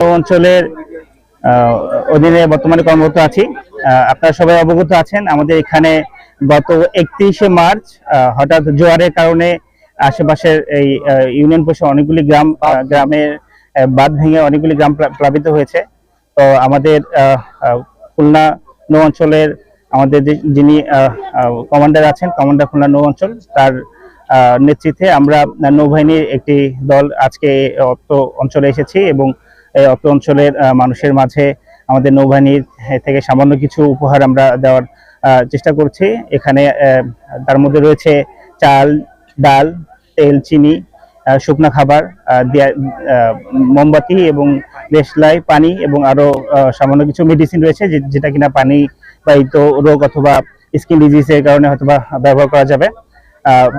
অঞ্চলের অধীনে বর্তমানে কর্মরত আছি। আপনারা সবাই অবগত আছেন, আমাদের এখানে গত একত্রিশে মার্চ হঠাৎ জোয়ারের কারণে আশেপাশের এই ইউনিয়ন পরিষদ অনেকগুলি গ্রাম গ্রামের বাঁধ ভেঙে অনেকগুলি গ্রাম প্লাবিত হয়েছে। তো আমাদের খুলনা নৌ অঞ্চলের আমাদের যিনি কমান্ডার আছেন, কমান্ডার খুলনা নৌ অঞ্চল, তার নেতৃত্বে আমরা নৌবাহিনীর একটি দল আজকে অঞ্চলে এসেছি এবং অত্র অঞ্চলের মানুষের মাঝে আমাদের নৌবাহিনীর থেকে সামান্য কিছু উপহার আমরা দেওয়ার চেষ্টা করছি। এখানে তার মধ্যে রয়েছে চাল, ডাল, তেল, চিনি শুকনো খাবার মোমবাতি এবং দেশলাই, পানি এবং আরও সামান্য কিছু মেডিসিন রয়েছে যেটা কিনা পানি বাহিত রোগ অথবা স্কিন ডিজিজের কারণে হয়তো ব্যবহার করা যাবে।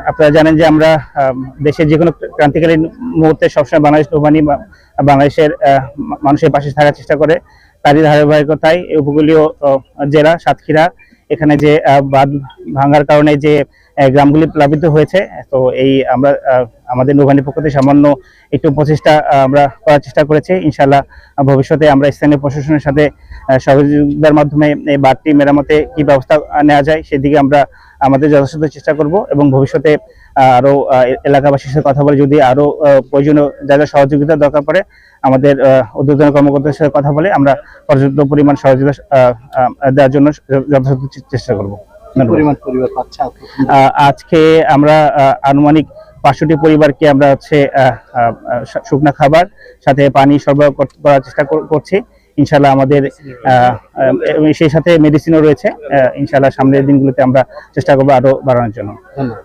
আপনারা জানেন যে আমরা দেশের যে কোনো ক্রান্তিকালীন মুহূর্তে সবসময় বাংলাদেশ নৌবাহিনী বাংলাদেশের মানুষের পাশে থাকার চেষ্টা করে। তারই ধারাবাহিকতায় উপকূলীয় জেলা সাতক্ষীরা, এখানে যে বাঁধ ভাঙার কারণে যে গ্রামগুলি প্লাবিত হয়েছে, তো এই আমরা আমাদের নৌবাহিনীর পক্ষ থেকে সামান্য একটু প্রচেষ্টা আমরা করার চেষ্টা করেছি। ইনশাল্লাহ ভবিষ্যতে আমরা স্থানীয় প্রশাসনের সাথে সহযোগিতার মাধ্যমে এই বাঁধটি মেরামতে কি ব্যবস্থা নেওয়া যায় সেদিকে আমরা আমাদের যথাসাধ্য চেষ্টা করব এবং ভবিষ্যতে আহ, আরও এলাকাবাসীর সাথে কথা বলে যদি আরও আহ, প্রয়োজনীয় যা যা সহযোগিতা দরকার পড়ে আমাদের উদ্বোধন কর্মকর্তাদের সাথে কথা বলে আমরা পর্যাপ্ত পরিমাণ সহযোগিতা দেওয়ার জন্য যথাসাধ্য চেষ্টা করব। আজকে আমরা আনুমানিক পাঁচশোটি পরিবারকে আমরা হচ্ছে শুকনা খাবার, সাথে পানি সরবরাহ করার চেষ্টা করছি। ইনশাল্লাহ আমাদের সেই সাথে মেডিসিনও রয়েছে। ইনশাল্লাহ সামনের দিনগুলোতে আমরা চেষ্টা করব আরও বাড়ানোর জন্য। ধন্যবাদ।